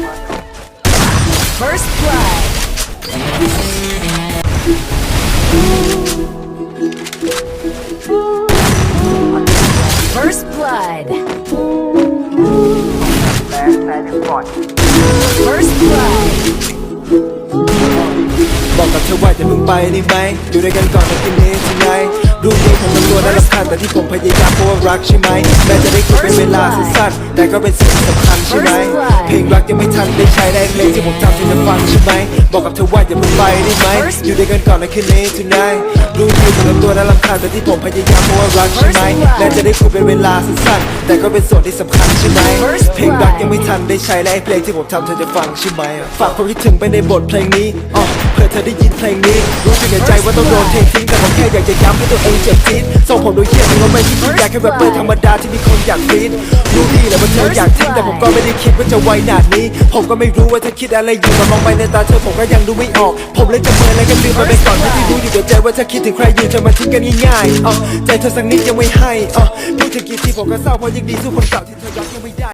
First blood. First blood. First blood. บอกกับเธอว่าอย่าเพิ่งไปได้ไหมอยู่ด้วยกันก่อนในคืนนี้ tonight รู้ดีผมทำตัวน่ารำคาญแต่ที่ผมพยายามเพราะว่ารักใช่ไหมแม้จะได้คุยเป็นเวลาสั้นๆแต่ก็เป็นสิ่งสำคัญ ยังไม่ทันได้ใช้ได้เพลงที่ผมทำที่จะฟังใช่ไหมบอกกับเธอว่าอย่าเพิ่งไปได้ไหมอยู่ด้วยกันก่อนในคืนนี้ tonight รู้ดีผมทำตัวน่ารำคาญแต่ที่ผมพยายามเพราะว่ารักใช่ไหมแม้จะได้คุยเป็นเวลาสั้นๆแต่ก็เป็นส่วนที่สำคัญใช่ไหมเพลงรักยังไม่ทันได้ใช้และไอ้เพลงที่ผมทำเธอจะฟังใช่ไหมฝากความคิดถึงไปในบทเพลงนี้อ๋อเพื่อเธอได้ยินเพลงนี้ รู้สึกในใจว่าต้องโดนเททิ้งแต่ผมแค่อยากจะย้ำให้ตัวเองเจ็บจี๊ดส่งผมดูเยี่ยมว่าไม่ที่คิดอยากแค่แรปเปอร์ธรรมดาที่มีคนอยากฟีดรู้ดีแหละว่าเธออยากทิ้งแต่ผมก็ไม่ได้คิดว่าจะไวหนาดนี้ ผมก็ไม่รู้ว่าเธอคิดอะไรอยู่มามองไปในตาเธอผมก็ยังดูไม่ออก ผมเลยจะเมินและก็ลืมมันไปก่อนไม่ได้รู้อยู่กับใจว่าเธอคิดถึงใครอยู่จะมาทิ้งกันง่ายๆอ๋อใจเธอสักนิดยังไม่ให้อ๋อพูดถึงกี่ทีผมก็เศร้าเพราะยังดีสู้คนเก่าที่เธอรักยังไม่ได้